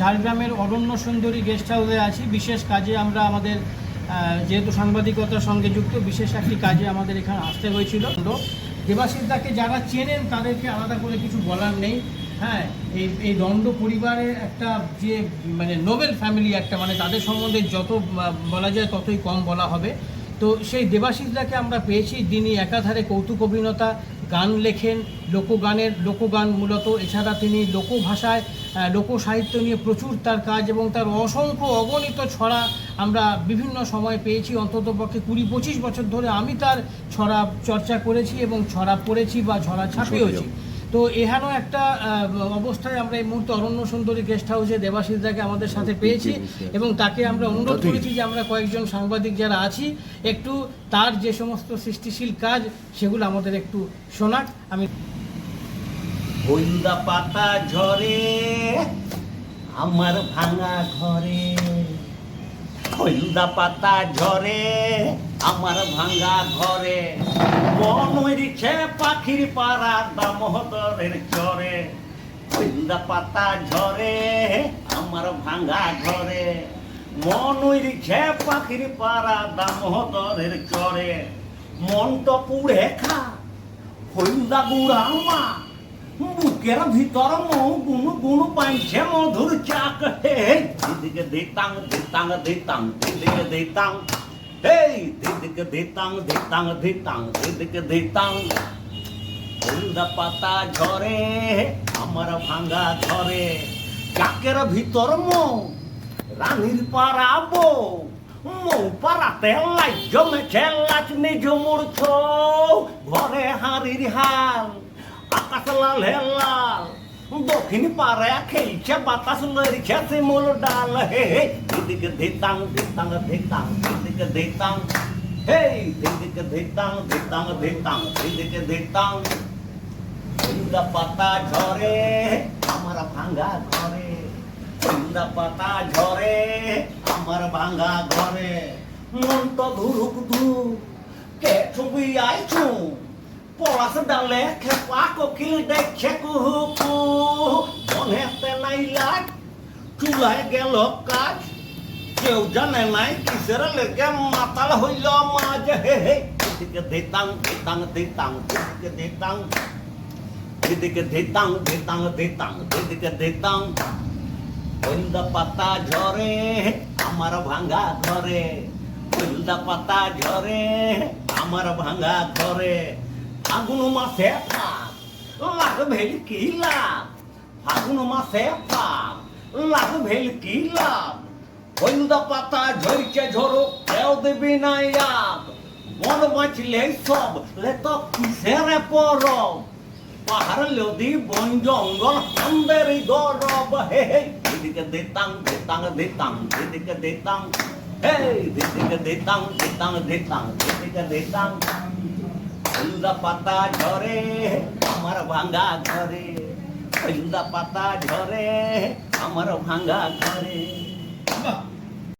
ঝাড়গ্রামের অরণ্য সুন্দরী গেস্ট হাউসে আছি। বিশেষ কাজে আমরা আমাদের যেহেতু সাংবাদিকতার সঙ্গে যুক্ত, বিশেষ একটি কাজে আমাদের এখানে আসতে হয়েছিল। দেবাশিসদাকে যারা চেনেন, তাদেরকে আলাদা করে কিছু বলার নেই। হ্যাঁ এই এই দণ্ড পরিবারের একটা যে মানে নোবেল ফ্যামিলি একটা মানে তাদের সম্বন্ধে যত বলা যায় ততই কম বলা হবে। তো সেই দেবাশিসদাকে আমরা পেয়েছি যিনি একাধারে কৌতুক অভিনেতা গান লেখেন লোকগানের লোকগান মূলত এছাড়া তিনি লোকভাষায় লোকসাহিত্য নিয়ে প্রচুর তার কাজ এবং তার অসংখ্য অগণিত ছড়া আমরা বিভিন্ন সময় পেয়েছি। অন্তত পক্ষে কুড়ি পঁচিশ বছর ধরে আমি তার ছড়া চর্চা করেছি এবং ছড়া পড়েছি বা ছড়া ছাপিয়েছি তো এহেন একটা অবস্থায় আমরা এই মুহূর্তে অরণ্য সুন্দরী গেস্ট হাউসে দেবাশিসদাকে আমাদের সাথে পেয়েছি এবং তাকে আমরা অনুরোধ করেছি যে আমরা কয়েকজন সাংবাদিক যারা আছি একটু তার যে সমস্ত সৃষ্টিশীল কাজ সেগুলো আমাদের একটু শোনাক। আমি পাতা ঝরে আমার ভাঙা ঘরে। হইন্দা পাতা ঝরে, আমার ভাঙা ঘরে। মন হইছে পাখির পাড়া দামোদরের চরে। হইন্দা পাতা ঝরে, আমার ভাঙা ঘরে। মন হইছে পাখির পাড়া দামোদরের চরে। মন তো পুড়ে খা হইন্দা গুড়া মা বুকের ভিতর মৌ গুনু গুনু পাইছে মধুর চাক। হে দিদিকে দিতাং দিতাং দিতাং দিদিকে দিতাং হেই দিদিকে দিতাং দিতাং দিতাং দিদিকে দিতাং হলদা পাতা ঝরে, আমার ভাঙ্গা ঘরে চাকের ভিতর মৌ, রানীর পারাবো মৌ পারাতে লাই জমেছে লাচ নিজ মূর্ছ ঘরে হাড়ির হাল। আকাশ লাল হে লাল। দক্ষিণ পারে খেলছে বাতাস লড়ছে শিমুল ডাল। হে হে দিদিকে দিতাং দিতাং দিতাং দিদিকে দিতাং হে দিদিকে দিতাং দিতাং দিতাং দিদিকে দিতাং হলদা পাতা ঝরে, আমার ভাঙ্গা ঘরে। হলদা পাতা ঝরে, আমার ভাঙ্গা ঘরে। মন তো ধুরুক ধুরুক, কে ছবি আইছু? পলাশ ডালে খেপা কোকিল দেখছে কুহু কু মনেতে নাই লাগ চুলায় গেল কাজ। কেউ জানে নাই কিসের লেগে মাতাল হইল মাঝ। হে হে দিদিকে দিতাং দিতাং দিতাং দিদিকে দিতাং দিদিকে দিতাং দিতাং দিতাং দিদিকে দিতাং হলদা পাতা ঝরে, আমার ভাঙ্গা ঘরে। হলদা পাতা ঝরে, আমার ভাঙ্গা ঘরে। ফাগুন মাসে ফাগ লাগ ভেল কি লাভ ফাগুন মাসে ফাগ লাগ ভেল কি লাভ হলদা পাতা ঝরছে ঝরো কেউ দেবি না ইয়াব বন বাঁচলে সব লে তো কিসের পরব পাহাড় লদি বন জঙ্গল আমাদের গৌরব হে দিদিকে দিতাং দিতাং দিতাং দিদিকে দিতাং হে দিদিকে দিতাং দিতাং দিতাং দিদিকে দিতাং হলদা পাতা ঝরে আমার ভাঙ্গা ঘরে। হলদা পাতা ঝরে আমার ভাঙ্গা ঘরে।